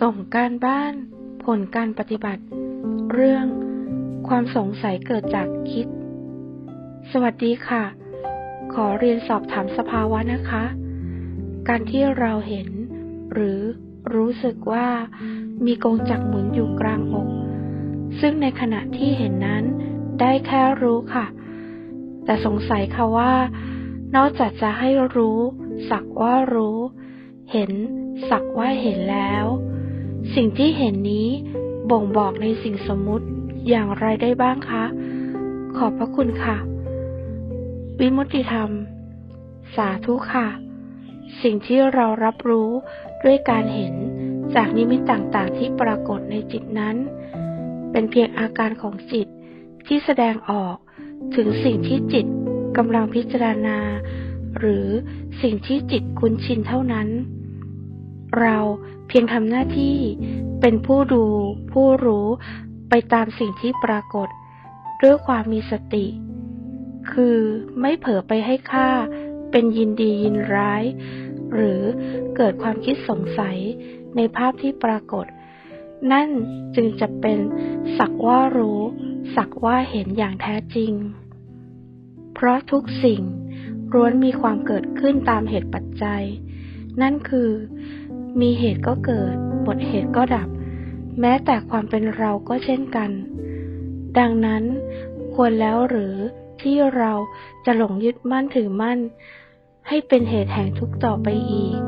ส่งการบ้าน ผลการปฏิบัติ เรื่อง ความสงสัยเกิดจากคิด สวัสดีค่ะ ขอเรียนสอบถามสภาวะนะคะ การที่เราเห็น หรือรู้สึกว่ามีกงจักหมุนอยู่กลางอก ซึ่งในขณะที่เห็นนั้นได้แค่รู้ค่ะ แต่สงสัยค่ะว่า นอกจากจะให้รู้ สักว่ารู้ เห็นสักว่าเห็นแล้ว สิ่งที่เห็นนี้บ่งบอกในสิ่งสมมุติอย่างไรได้บ้างคะ ขอบพระคุณค่ะ วิมุตติธรรม สาธุค่ะ สิ่งที่เรารับรู้ด้วยการเห็นจากนิมิตต่างๆ ที่ปรากฏในจิตนั้น เป็นเพียงอาการของจิตที่แสดงออกถึงสิ่งที่จิตกำลังพิจารณา หรือสิ่งที่จิตคุ้นชินเท่านั้น เราเพียงทำหน้าที่เป็นผู้ดู ผู้รู้ไปตามสิ่งที่ปรากฏ ด้วยความมีสติ คือไม่เผลอไปให้ค่า เป็นยินดียินร้าย หรือเกิดความคิดสงสัยในภาพที่ปรากฏ นั่นจึงจะเป็นสักว่ารู้ สักว่าเห็นอย่างแท้จริง เพราะทุกสิ่งล้วนมีความเกิดขึ้นตามเหตุปัจจัย นั่นคือ มีเหตุก็เกิด หมดเหตุก็ดับ แม้แต่ความเป็นเราก็เช่นกัน ดังนั้น ควรแล้วหรือที่เราจะหลงยึดมั่นถือมั่น ให้เป็นเหตุแห่งทุกข์ต่อไปอีก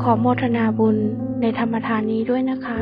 ขอโมทนาบุญในธรรมทานนี้ด้วยนะคะ